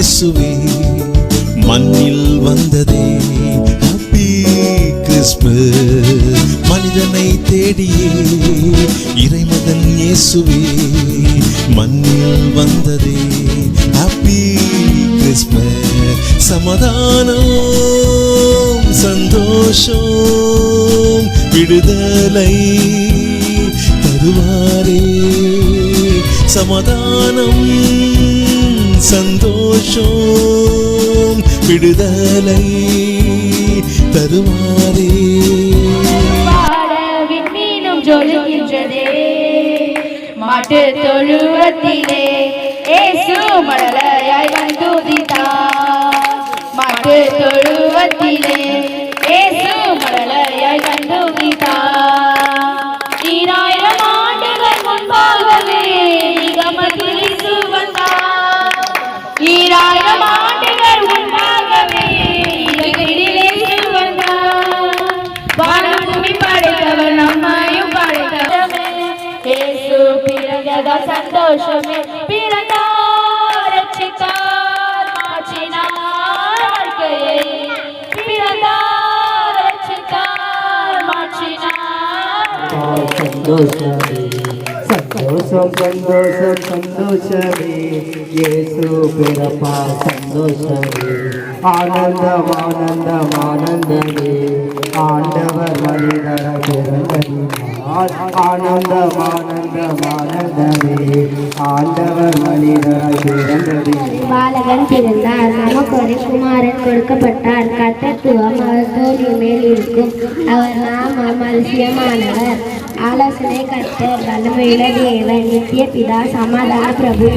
இயேசுவே மண்ணில் வந்ததே ஹாப்பி கிறிஸ்மஸ் மனிதனை தேடியே இறைமகன் இயேசுவே மண்ணில் வந்ததே ஹாப்பி கிறிஸ்மஸ் சமாதானம் சந்தோஷம் விடுதலை தருவாரே. சமாதானம் சந்தோஷம் சந்தோஷம் விடுதலை தருவாரே பாட விண்மீனும் ஜொலிக்கின்றதே. மாட்டு தொழுவத்திலே ஏசு மழலையாய் का संतोष में पीरता रक्षिता माचिनार गए पीरता रक्षिता माचिनार संतोष संतोष संतोष संतोष ये सुपेरपा संतोष ஆனந்தம் ஆனந்தம் ஆனந்தமே ஆண்டவர் மனிதர ஆனந்தம் ஆனந்தம் ஆனந்தமே ஆண்டவர் மனிதர பாலகன் பிறந்தார். நமக்கு ஒரு குமாரன் கொடுக்கப்பட்டார். கர்த்தத்துவம் அவர் தோல்வி மேல் இருக்கும். அவர் நாமம் அதிசயமானவர். ஆலோசனை கர்த்தர் வல்லமையுள்ள தேவன். நித்திய பிதா சமாதான பிரபு.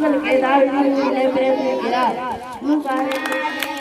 உங்களுக்கு ஏதாவது பிறந்திருக்கிறார் சின்ன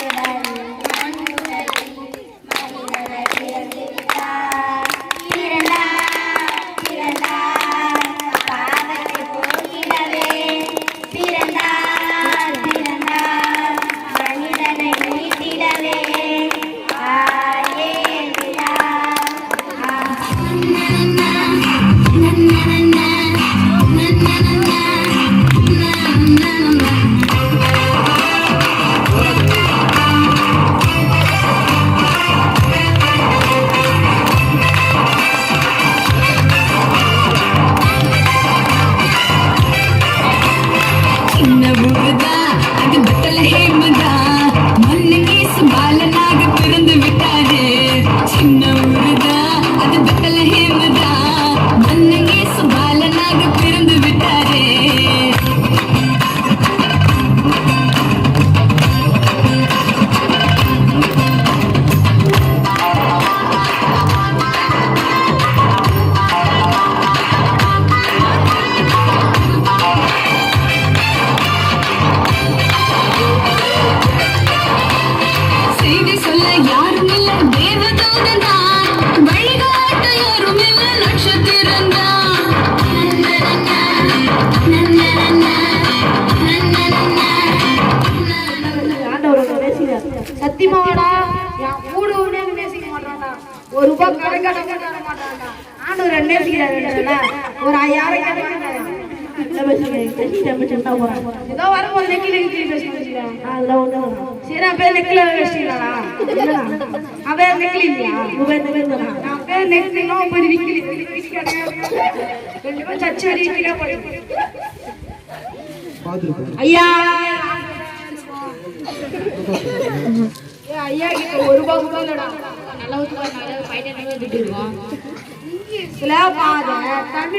ஊருதா அது பெத்தலஹேமுதா மண்ணுக்கு சத்தியமாவாடா என் மூடு உடனே நேசிக்க மாட்டான்டா ஒரு ரூபாய் கடை கடை தர மாட்டான்டா ஆண்டவர் நேசிக்கிறார் ஒரு ஐயாயிரம் கிடைக்கிறாரு ஏதோ வரும்போது நெக்கி நெக்கி பேசுகிறேன் அதெல்லாம் ஒன்றும் சரி நான் பேர் அவன் நெக்கில் இல்லையா? உபேர் நெக்கில் நான் பேர் நெக்கில் ரெண்டு பேரும் வரி ஐயா! ஐயா கிட்ட ஒரு கூட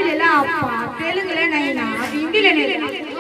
இல்லடா அப்பா தெலுங்குல நைனா ஹிந்தில நைனா பாத நைனா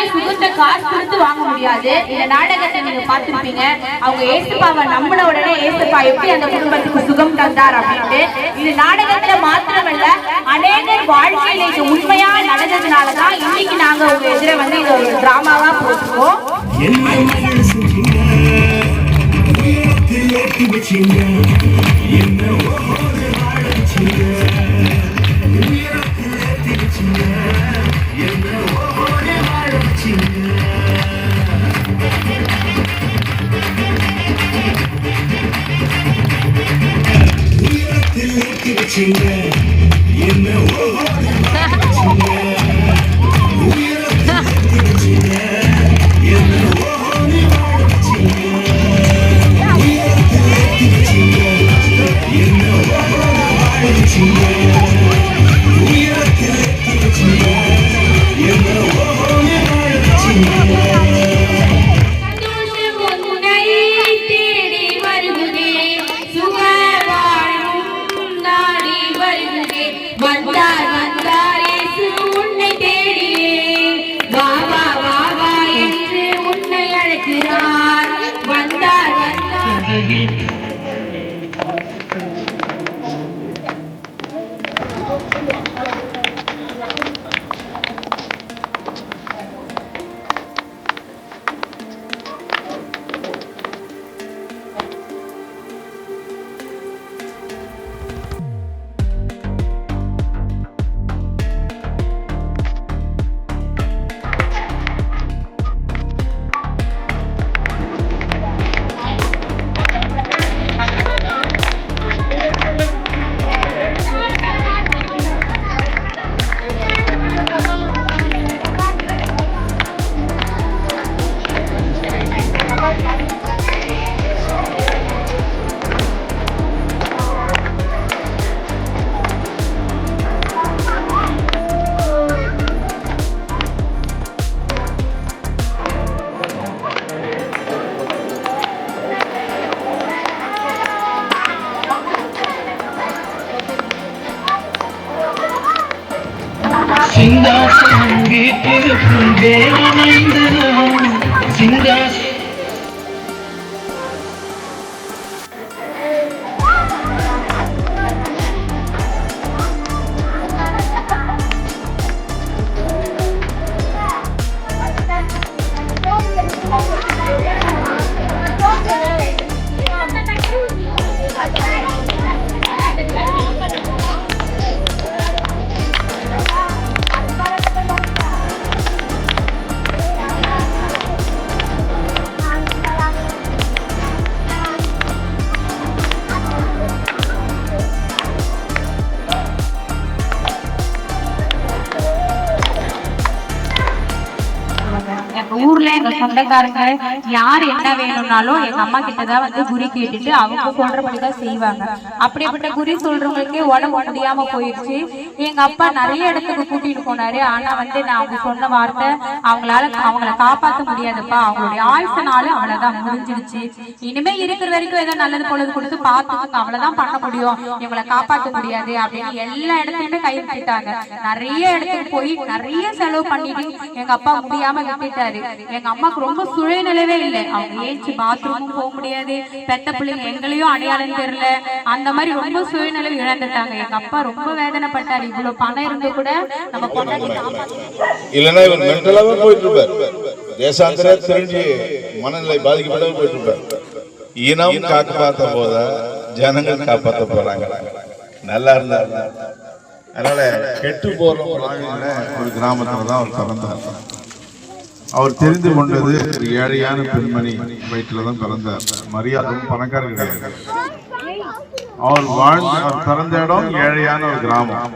யாராலையுமே சுகத்தை காசு கொடுத்து வாங்க முடியாது. இந்த நாடகத்தை நீங்க பார்த்திருப்பீங்க. அவங்க ஏசுப்பாவை நம்பின உடனே ஏசுப்பா எப்படி அந்த குடும்பத்துக்கு சுகம் தந்தார் அப்படின்ட்டு. இது நாடகத்துல மாத்திரமல்ல அநேகர் வாழ்க்கையில இது உண்மையா நடந்ததுனாலதான் இன்னைக்கு நாங்க உங்க எதிர வந்து இது ஒரு டிராமாவா போட்டுருவோம் என்ன போட்டுருக்கோம் சந்தோஷம் Yeah. ஊர்ல எங்க சொந்தக்காரங்க யார் என்ன வேணும்னாலும் எங்க அம்மா கிட்டதான் வந்து குறி கேட்டுட்டு அவங்க சொல்றபடிதான் செய்வாங்க. அப்படிப்பட்ட குறி சொல்றவங்களுக்கே உடம்பு முடியாம போயிடுச்சு. எங்க அப்பா நிறைய இடத்துக்கு கூட்டிட்டு போனாரு. ஆனா வந்து நான் அவங்க சொன்ன வார்த்தை அவங்களால அவங்கள காப்பாத்த முடியாதுப்பா. அவங்களுடைய ஆயுசனால அவ்வளவுதான் முடிஞ்சிடுச்சு. இனிமே இருக்கிற வரைக்கும் ஏதோ நல்லது பொழுது கொடுத்து பார்த்துக்கோங்க. அவ்வளவுதான் பண்ண முடியும். இவங்களை காப்பாத்த முடியாது அப்படின்னு எல்லா இடத்துலயுமே கை விட்டுட்டாங்க நிறைய இடத்துக்கு போய் நிறைய செலவு பண்ணிட்டு எங்க அப்பா முடியாம விட்டுட்டாரு. எங்க அம்மாக்கு ரொம்ப சுயநிலைவே இல்லை. அவங்க ஏஞ்சி பாத்ரூமும் போக முடியாது. பெத்த பிள்ளைங்க எங்களையும் அடையாளம் தெரியல. அந்த மாதிரி ரொம்ப சுயநிலை இழந்துட்டாங்க. எங்க அப்பா ரொம்ப வேதனைப்பட்டாரு. இவ்வளவு பணம் இருந்து கூட நம்ம இல்லைன்னா இவர் மென்டலாவே போயிட்டு இருப்பார் தேசாந்திர தெரிஞ்சு மனநிலை பாதிக்கப்பட்டவர் போயிட்டு இருப்பார் இனம் காப்பாற்ற போத ஜனங்கள் காப்பாற்ற போறாங்க நல்லா இருந்தார். அதனால கெட்டு போற ஒரு கிராமத்துல தான் அவர் பிறந்தார். அவர் தெரிந்து கொண்டது ஒரு ஏழையான பெண்மணி வயிற்றுல தான் பிறந்தார். மரியாதை பணக்காரர் கிடையாது. அவர் வாழ்ந்த அவர் பிறந்த இடம் ஏழையான ஒரு கிராமம்.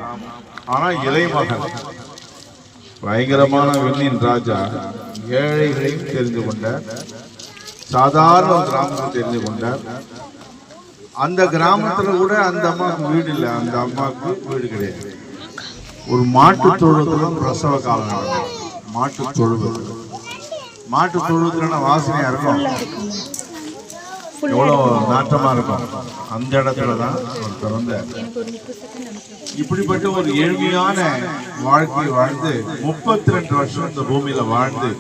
ஆனா இளைமகன் பயங்கரமான வெண்ணின் ராஜா ஏழைகளையும் தெரிந்து கொண்டார் சாதாரண ஒரு கிராமத்தை தெரிந்து கொண்டார் அந்த கிராமத்துல கூட அந்த அம்மாவுக்கு வீடு இல்லை. அந்த அம்மாவுக்கு வீடு கிடையாது. ஒரு மாட்டு தொழுவத்துல பிரசவ காலம் மாட்டு தொழுவது மாட்டு தொழுவத்துல வாசனையா இருக்கும். எவ்வளவு நாட்டமா இருக்கும்? அந்த இடத்துல தான் அவர் பிறந்தார் இப்படிப்பட்ட ஒரு எளிமையான வாழ்க்கை வாழ்ந்து முப்பத்தி ரெண்டு வருஷம் இந்த பூமியில வாழ்ந்து